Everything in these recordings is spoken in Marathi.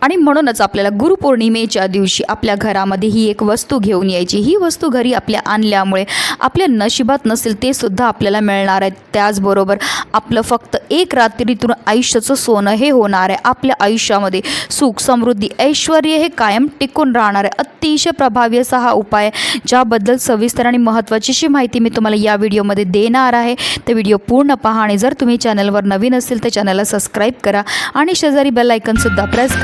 आणि म्हणूनच आपल्याला गुरुपौर्णिमेच्या दिवशी आपल्या घरामध्ये ही एक वस्तू घेऊन यायची. ही वस्तू घरी आपल्या आणल्यामुळे आपल्या नशिबात नसेल ते सुद्धा आपल्याला मिळणार आहे. त्याचबरोबर आपलं फक्त एक रात्रीतून आयुष्याचं सोनं हे होणार आहे. आपल्या आयुष्यामध्ये सुख समृद्धी ऐश्वर हे कायम टिकून राहणार आहे. अतिशय प्रभावी असा हा उपाय ज्याबद्दल सविस्तर आणि महत्त्वाची अशी माहिती मी तुम्हाला या व्हिडिओमध्ये देणार आहे. तर व्हिडिओ पूर्ण पहा आणि जर तुम्ही चॅनलवर नवीन असेल तर चॅनलला सबस्क्राईब करा आणि शेजारी बेल आयकनसुद्धा प्रेस करा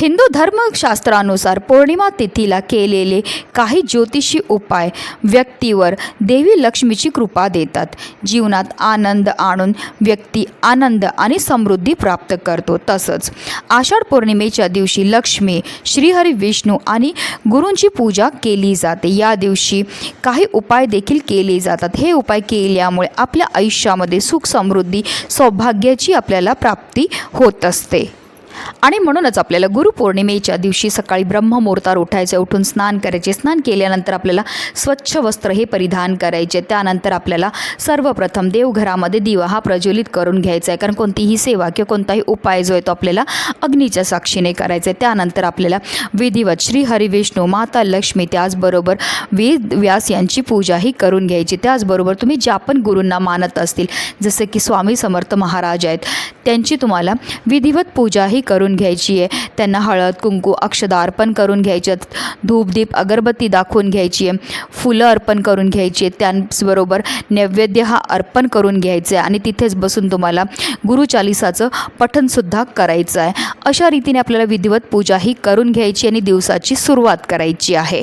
हिंदू धर्मशास्त्रानुसार पौर्णिमा तिथीला केलेले काही ज्योतिषी उपाय व्यक्तीवर देवी लक्ष्मीची कृपा देतात. जीवनात आनंद आणून व्यक्ती आनंद आणि समृद्धी प्राप्त करतो. तसंच आषाढ पौर्णिमेच्या दिवशी लक्ष्मी श्रीहरी विष्णू आणि गुरूंची पूजा केली जाते. या दिवशी काही उपाय देखील केले जातात. हे उपाय केल्यामुळे आपल्या आयुष्यामध्ये सुख समृद्धी सौभाग्याची आपल्याला प्राप्ती होत असते. आणि म्हणूनच आपल्याला गुरुपौर्णिमेच्या दिवशी सकाळी ब्रह्ममुहूर्तात उठायचं उठून स्नान करायचे. स्नान केल्यानंतर आपल्याला स्वच्छ वस्त्र हे परिधान करायचे. त्यानंतर आपल्याला सर्वप्रथम देवघरामध्ये दिवा हा प्रज्वलित करून घ्यायचा आहे. कारण कोणतीही सेवा किंवा कोणताही उपाय जो आहे तो आपल्याला अग्नीच्या साक्षीने करायचा आहे. त्यानंतर आपल्याला विधिवत श्री हरिविष्णू माता लक्ष्मी त्याचबरोबर वेद व्यास यांची पूजाही करून घ्यायची. त्याचबरोबर तुम्ही ज्या पण गुरूंना मानत असतील जसे की स्वामी समर्थ महाराज आहेत त्यांची तुम्हाला विधिवत पूजाही करून घ्यायची आहे. त्यांना हळद कुंकू अक्षदा अर्पण करून घ्यायचे धूपदीप अगरबत्ती दाखवून घ्यायची आहे. फुलं अर्पण करून घ्यायची आहे त्याचबरोबर नैवेद्य हा अर्पण करून घ्यायचं आहे. आणि तिथेच बसून तुम्हाला गुरुचालिसाचं पठनसुद्धा करायचं आहे. अशा रीतीने आपल्याला विधिवत पूजा ही करून घ्यायची आणि दिवसाची सुरुवात करायची आहे.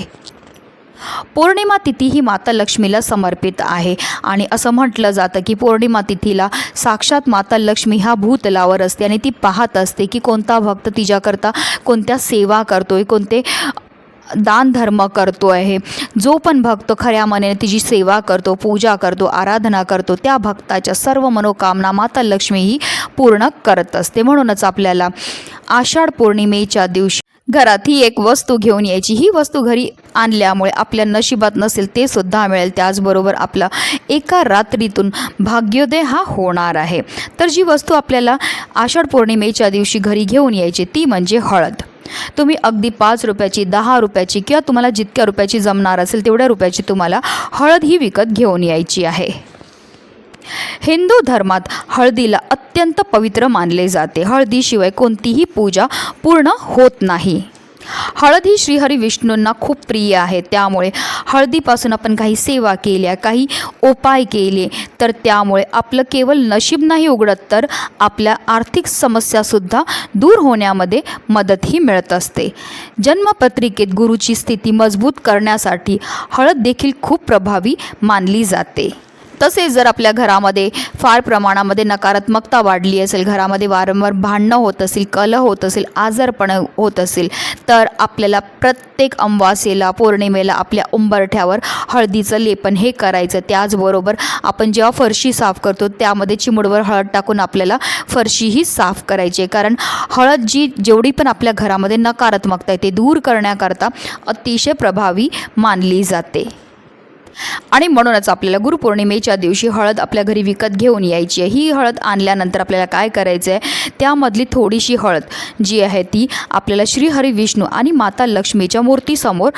पौर्णिमा तिथी ही माता लक्ष्मीला समर्पित आहे. आणि असं म्हटलं जातं की पौर्णिमा तिथीला साक्षात माता लक्ष्मी ह्या भूतलावर असते आणि ती पाहत असते की कोणता भक्त तिच्याकरता कोणत्या सेवा करतोय कोणते दान धर्म करतो आहे. जो पण भक्त खऱ्या मनाने तिची सेवा करतो पूजा करतो आराधना करतो त्या भक्ताच्या सर्व मनोकामना माता लक्ष्मी ही पूर्ण करत असते. म्हणूनच आपल्याला आषाढ पौर्णिमेच्या दिवशी घरात ही एक वस्तू घेऊन यायची. ही वस्तू घरी आणल्यामुळे आपल्या नशिबात नसेल ते सुद्धा मिळेल. त्याचबरोबर आपला एका रात्रीतून भाग्योदय हा होणार आहे. तर जी वस्तू आपल्याला आषाढ पौर्णिमेच्या दिवशी घरी घेऊन यायची ती म्हणजे हळद. तुम्ही अगदी पाच रुपयाची दहा रुपयाची किंवा तुम्हाला जितक्या रुपयाची जमणार असेल तेवढ्या रुपयाची तुम्हाला हळद ही विकत घेऊन यायची आहे. हिंदू धर्मात हळदीला अत्यंत पवित्र मानले जाते. हळदीशिवाय कोणतीही पूजा पूर्ण होत नाही. हळद ही श्रीहरी विष्णूंना खूप प्रिय आहे. त्यामुळे हळदीपासून आपण काही सेवा केल्या काही उपाय केले तर त्यामुळे आपलं केवळ नशीब नाही उघडत तर आपल्या आर्थिक समस्यासुद्धा दूर होण्यामध्ये मदतही मिळत असते. जन्मपत्रिकेत गुरुची स्थिती मजबूत करण्यासाठी हळद देखील खूप प्रभावी मानली जाते. तसेच जर आपल्या घरामध्ये फार प्रमाणामध्ये नकारात्मकता वाढली असेल घरामध्ये वारंवार भांडणं होत असेल कलह होत असेल आजारपण होत असेल तर आपल्याला प्रत्येक अमावास्येला पौर्णिमेला आपल्या उंबरठ्यावर हळदीचं लेपन हे करायचं. त्याचबरोबर आपण जेव्हा फरशी साफ करतो त्यामध्ये चिमुडवर हळद टाकून आपल्याला फरशीही साफ करायची आहे. कारण हळद जी जेवढी पण आपल्या घरामध्ये नकारात्मकता आहे ते दूर करण्याकरता अतिशय प्रभावी मानली जाते. आणि म्हणूनच आपल्याला गुरुपौर्णिमेच्या दिवशी हळद आपल्या घरी विकत घेऊन यायची आहे. ही हळद आणल्यानंतर आपल्याला काय करायचं आहे? त्यामधली थोडीशी हळद जी आहे ती आपल्याला श्रीहरी विष्णू आणि माता लक्ष्मीच्या मूर्तीसमोर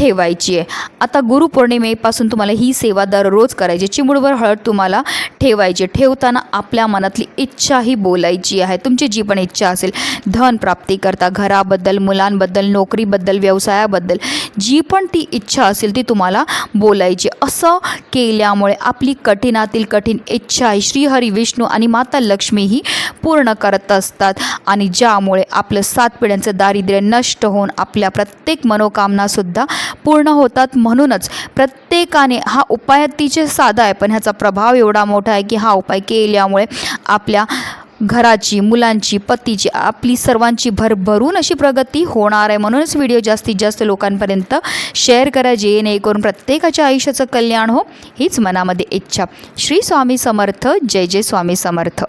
ठेवायची आहे. आता गुरुपौर्णिमेपासून तुम्हाला ही सेवा दररोज करायची चिमुडवर हळद तुम्हाला ठेवायची ठेवताना आपल्या मनातली इच्छाही बोलायची आहे. तुमची जी पण इच्छा असेल धन प्राप्ती करता घराबद्दल मुलांबद्दल नोकरीबद्दल व्यवसायाबद्दल जी पण ती इच्छा असेल ती तुम्हाला बोलायची असं केल्यामुळे आपली कठीणातील कठीण इच्छा श्रीहरी विष्णू आणि माता लक्ष्मी ही पूर्ण करत असतात आणि ज्यामुळे आपलं सात पिढ्यांचं दारिद्र्य नष्ट होऊन आपल्या प्रत्येक मनोकामनासुद्धा पूर्ण होतात म्हणूनच प्रत्येकाने हा उपाय अतिशय साधा आहे. पण ह्याचा प्रभाव एवढा मोठा आहे की हा उपाय केल्यामुळे आपल्या घराची मुलांची पतीची आपली सर्वांची भरभरून अशी प्रगती होणार आहे. म्हणूनच व्हिडिओ जास्तीत जास्त लोकांपर्यंत शेअर करा जेणेकरून प्रत्येकाच्या आयुष्याचं कल्याण हो. हीच मनामध्ये इच्छा. श्री स्वामी समर्थ. जय जय स्वामी समर्थ.